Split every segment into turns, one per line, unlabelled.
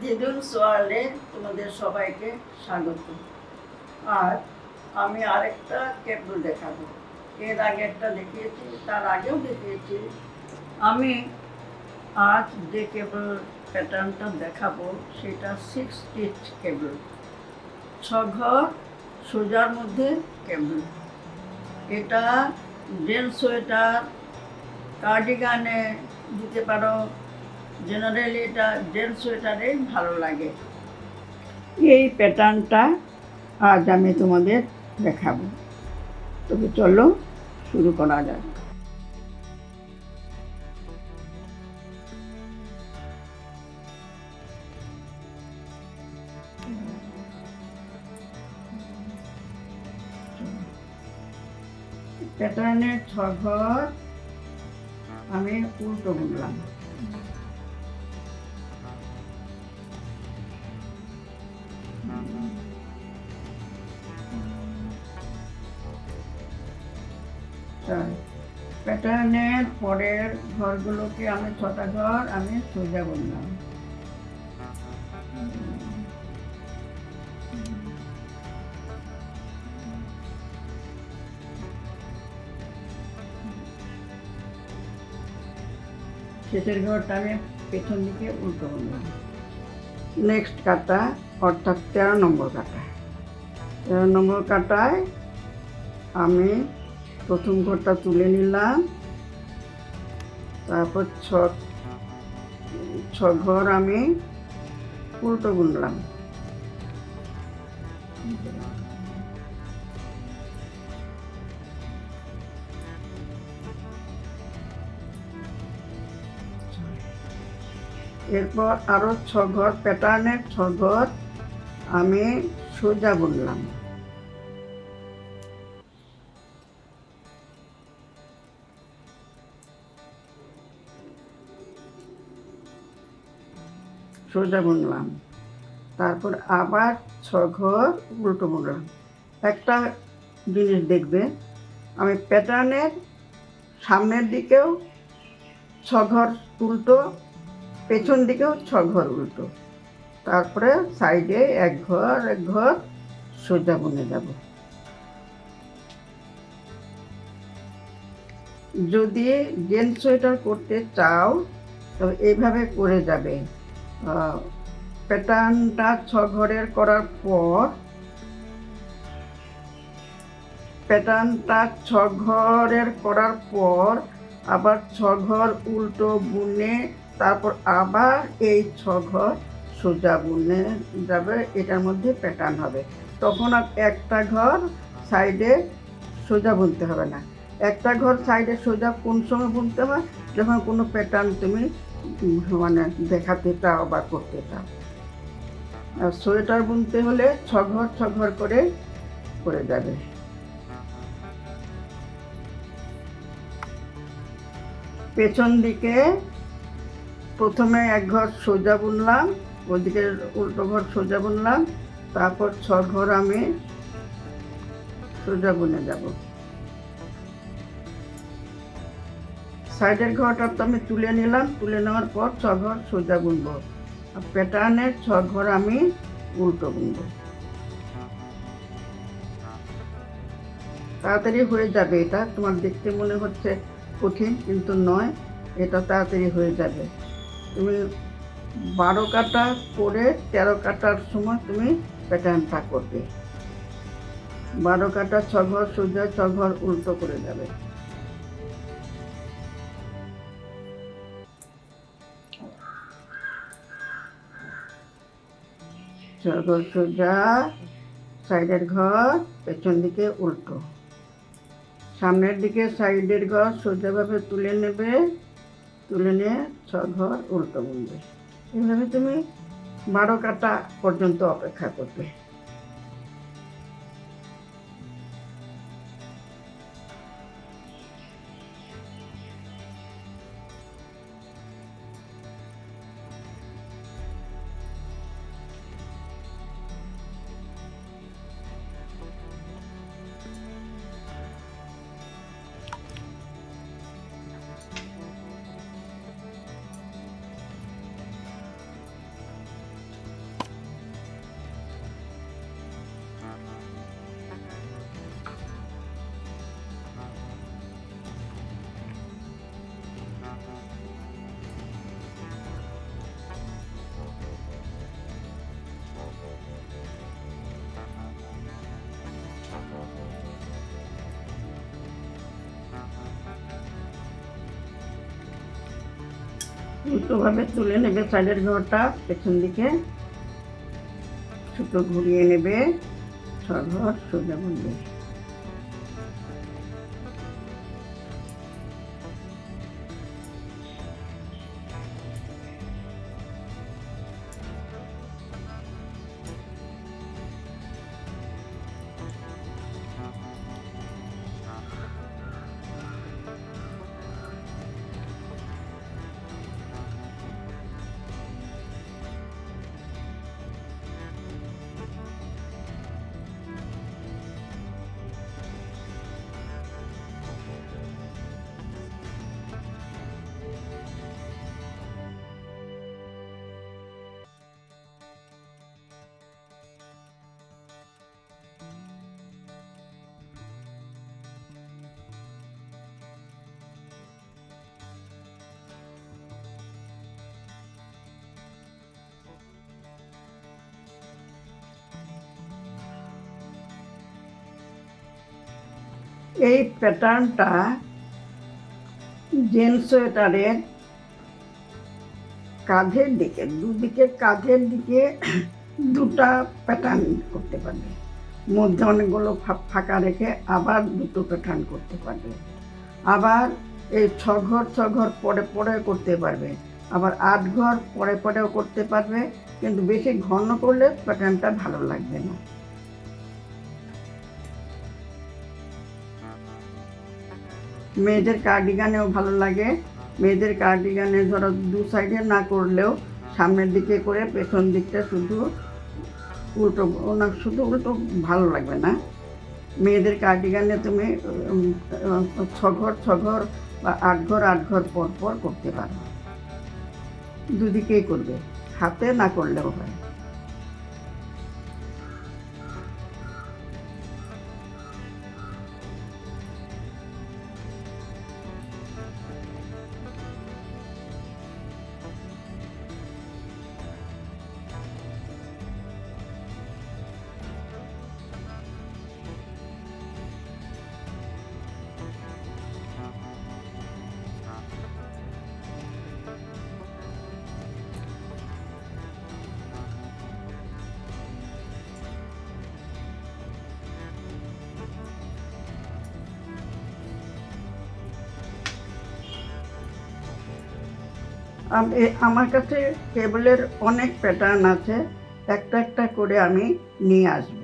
দিদুলস ওয়ার্ল্ডে তোমাদের সবাইকে স্বাগত। আর আমি আরেকটা কেবল দেখাবো। এর আগে একটা দেখিয়েছি, তার আগেও দেখিয়েছি। আমি আজ যে কেবল প্যাটার্নটা দেখাবো, সেটা সিক্স স্টিচ কেবল। ছ ঘর সোজার মধ্যে কেবল। এটা জেন্টস সোয়েটার কার্ডিগানে দিতে পারো। জেনারেলি এটা জেন্টস সোয়েটারে ভালো লাগে। এই প্যাটার্নটা আজ আমি তোমাদের দেখাবো। তবে চলো শুরু করা যাক। প্যাটার্নের ছ ঘর আমি উল্টো বুনলাম। প্যাটার্নের পরের ঘরগুলোকে আমি ছটা ঘর, আমি সোজা বললাম শেষের ঘরটা আমি পেছন দিকে উল্টো বললাম নেক্সট কাটা, অর্থাৎ তেরো নম্বর কাটা। তেরো নম্বর কাটায় আমি প্রথম ঘরটা তুলে নিলাম। তারপর ছ ছ ঘর আমি উল্টো বুনলাম এরপর আরও ছ ঘর প্যাটার্নের ছ ঘর আমি সোজা বুনলাম সোজা বুনলাম তারপর আবার ছ ঘর উল্টো বুনলাম একটা জিনিস দেখবে, আমি প্যাটার্নের সামনের দিকেও ছ ঘর উল্টো, পেছন দিকেও ছ ঘর উল্টো। তারপরে সাইডে এক ঘর এক ঘর সোজা বুনে যাব। যদি জেন্টস সোয়েটার করতে চাও তবে এইভাবে করে যাবে। প্যাটার্নটা ছ ঘরের করার পর প্যাটার্নটা ছ ঘরের করার পর আবার ছ ঘর উল্টো বুনে তারপর আবার এই ছ ঘর সোজা বুনে যাবে, এটার মধ্যে প্যাটার্ন হবে। তখন আর একটা ঘর সাইডে সোজা বুনতে হবে না। একটা ঘর সাইডে সোজা কোন সময় বুনতে হয়? যখন কোনো প্যাটার্ন তুমি মানে দেখাতে চাও বা করতে চাও। আর সোয়েটার বুনতে হলে ছ ঘর ছ ঘর করে করে যাবে। পেছন দিকে প্রথমে এক ঘর সোজা বুনলাম, ওদিকে উল্টো ঘর সোজা বুনলাম, তারপর ছ ঘর আমি সোজা বুনে যাব। সাইডের ঘরটা তো আমি তুলে নিলাম। তুলে নেওয়ার পর ছ ঘর সোজা বুনবো আর প্যাটার্নের ছ ঘর আমি উল্টো বুনবো তাড়াতাড়ি হয়ে যাবে এটা। তোমার দেখতে মনে হচ্ছে কঠিন, কিন্তু নয়। এটা তাড়াতাড়ি হয়ে যাবে। তুমি বারো কাটা করে তেরো কাটার সময় তুমি প্যাটার্নটা করবে। বারো কাটা, ছ ঘর সোজা, ছ ঘর উল্টো করে যাবে। সোজা সাইডের ঘর, পেছন দিকে উল্টো। সামনের দিকে সাইডের ঘর সোজাভাবে তুলে নেবে, তুলে নিয়ে ছ ঘর উল্টো বুনবে। এভাবে তুমি বারো কাটা পর্যন্ত অপেক্ষা করবে। উল্টোভাবে তুলে নেবে সাইডের ঘরটা পেছন দিকে। ছোটো ঘুরিয়ে নেবে। সব ঘর সোজা বলবে এই প্যাটার্নটা জেন্টস সোয়েটারের কাঁধের দিকে, দুদিকে কাঁধের দিকে দুটা প্যাটার্ন করতে পারবে। মধ্যে অনেকগুলো ফাঁকা রেখে আবার দুটো প্যাটার্ন করতে পারবে। আবার এই ছ ঘর ছ ঘর পরে পরে করতে পারবে। আবার আট ঘর পরে পরেও করতে পারবে, কিন্তু বেশি ঘন করলে প্যাটার্নটা ভালো লাগবে না। মেয়েদের কার্ডিগানেও ভালো লাগে। মেয়েদের কার্ডিগানে ধরো দু সাইডে না করলেও সামনের দিকে করে পেছন দিকটা শুধু উল্টো ওনার শুধু উল্টো ভালো লাগবে না। মেয়েদের কার্ডিগানে তুমি উম, উম, ছ ঘর ছ ঘর বা আট ঘর আট ঘর পর পর করতে পারো। দুদিকেই করবে হাতে না করলেও হয়। আম- আমার কাছে কেবলের অনেক প্যাটার্ন আছে। একটা একটা করে আমি নিয়ে আসব।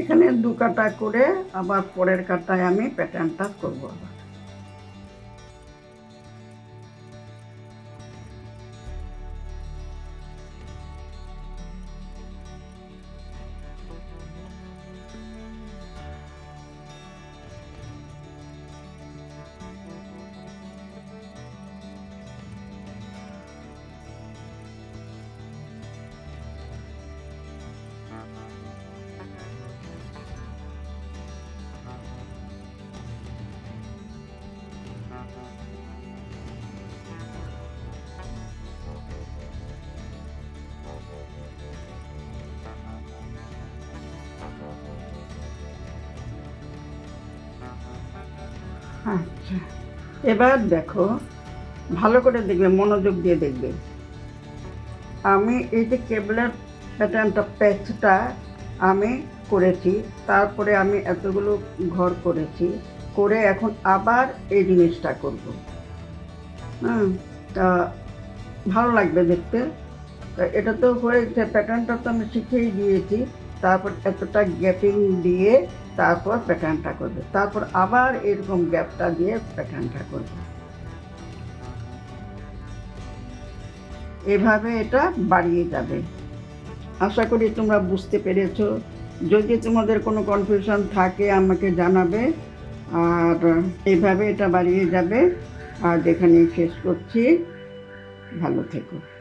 এখানে দু কাটা করে আবার পরের কাটায় আমি প্যাটার্নটা করব। আবার আচ্ছা। এবার দেখো, ভালো করে দেখবে, মনোযোগ দিয়ে দেখবে। আমি এই যে কেবলের প্যাটার্নটা প্যাচটা আমি করেছি, তারপরে আমি এতগুলো ঘর করেছি, করে এখন আবার এই জিনিসটা করব। হ্যাঁ তা ভালো লাগবে দেখতে। তা এটা তো হয়েছে প্যাটার্নটা তো আমি শিখেই দিয়েছি, তারপর এতটা গ্যাপিং দিয়ে তারপর প্যাটার্নটা করবে। তারপর আবার এরকম গ্যাপটা দিয়ে প্যাটার্নটা করবে। এভাবে এটা বাড়িয়ে যাবে। আশা করি তোমরা বুঝতে পেরেছ। যদি তোমাদের কোনো কনফিউশন থাকে, আমাকে জানাবে। আর এভাবে এটা বাড়িয়ে যাবে। আর এখানেই শেষ করছি। ভালো থেকো।